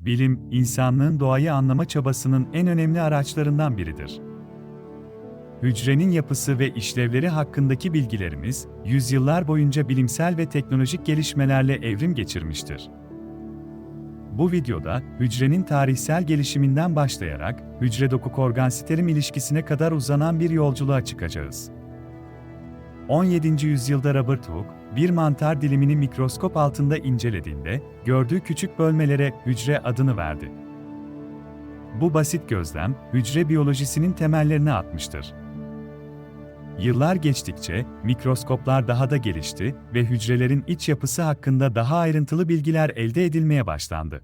Bilim, insanlığın doğayı anlama çabasının en önemli araçlarından biridir. Hücrenin yapısı ve işlevleri hakkındaki bilgilerimiz, yüzyıllar boyunca bilimsel ve teknolojik gelişmelerle evrim geçirmiştir. Bu videoda, hücrenin tarihsel gelişiminden başlayarak, hücre doku organsiterim ilişkisine kadar uzanan bir yolculuğa çıkacağız. 17. yüzyılda Robert Hooke, bir mantar dilimini mikroskop altında incelediğinde, gördüğü küçük bölmelere hücre adını verdi. Bu basit gözlem, hücre biyolojisinin temellerini atmıştır. Yıllar geçtikçe, mikroskoplar daha da gelişti ve hücrelerin iç yapısı hakkında daha ayrıntılı bilgiler elde edilmeye başlandı.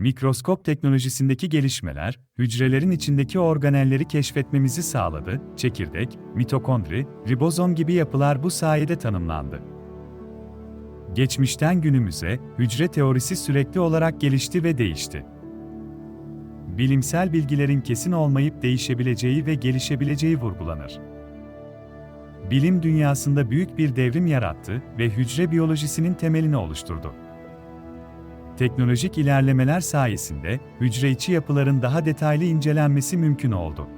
Mikroskop teknolojisindeki gelişmeler, hücrelerin içindeki organelleri keşfetmemizi sağladı, çekirdek, mitokondri, ribozom gibi yapılar bu sayede tanımlandı. Geçmişten günümüze, hücre teorisi sürekli olarak gelişti ve değişti. Bilimsel bilgilerin kesin olmayıp değişebileceği ve gelişebileceği vurgulanır. Bilim dünyasında büyük bir devrim yarattı ve hücre biyolojisinin temelini oluşturdu. Teknolojik ilerlemeler sayesinde hücre içi yapıların daha detaylı incelenmesi mümkün oldu.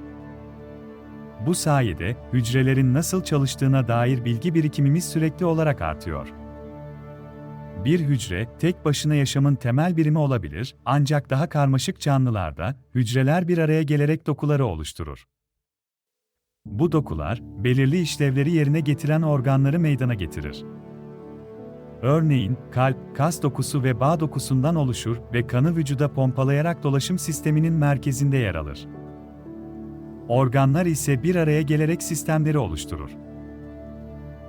Bu sayede hücrelerin nasıl çalıştığına dair bilgi birikimimiz sürekli olarak artıyor. Bir hücre tek başına yaşamın temel birimi olabilir, ancak daha karmaşık canlılarda hücreler bir araya gelerek dokuları oluşturur. Bu dokular belirli işlevleri yerine getiren organları meydana getirir. Örneğin, kalp, kas dokusu ve bağ dokusundan oluşur ve kanı vücuda pompalayarak dolaşım sisteminin merkezinde yer alır. Organlar ise bir araya gelerek sistemleri oluşturur.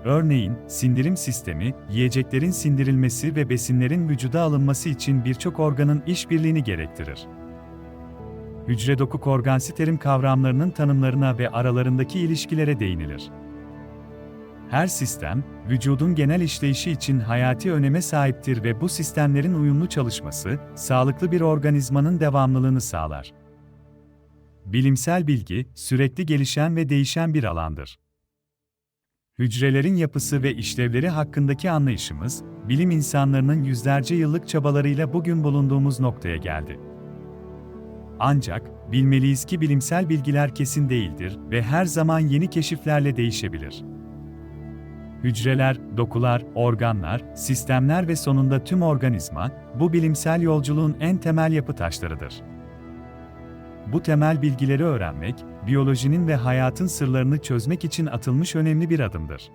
Örneğin, sindirim sistemi, yiyeceklerin sindirilmesi ve besinlerin vücuda alınması için birçok organın işbirliğini gerektirir. Hücre doku organsiterim kavramlarının tanımlarına ve aralarındaki ilişkilere değinilir. Her sistem, vücudun genel işleyişi için hayati öneme sahiptir ve bu sistemlerin uyumlu çalışması, sağlıklı bir organizmanın devamlılığını sağlar. Bilimsel bilgi, sürekli gelişen ve değişen bir alandır. Hücrelerin yapısı ve işlevleri hakkındaki anlayışımız, bilim insanlarının yüzlerce yıllık çabalarıyla bugün bulunduğumuz noktaya geldi. Ancak, bilmeliyiz ki bilimsel bilgiler kesin değildir ve her zaman yeni keşiflerle değişebilir. Hücreler, dokular, organlar, sistemler ve sonunda tüm organizma, bu bilimsel yolculuğun en temel yapı taşlarıdır. Bu temel bilgileri öğrenmek, biyolojinin ve hayatın sırlarını çözmek için atılmış önemli bir adımdır.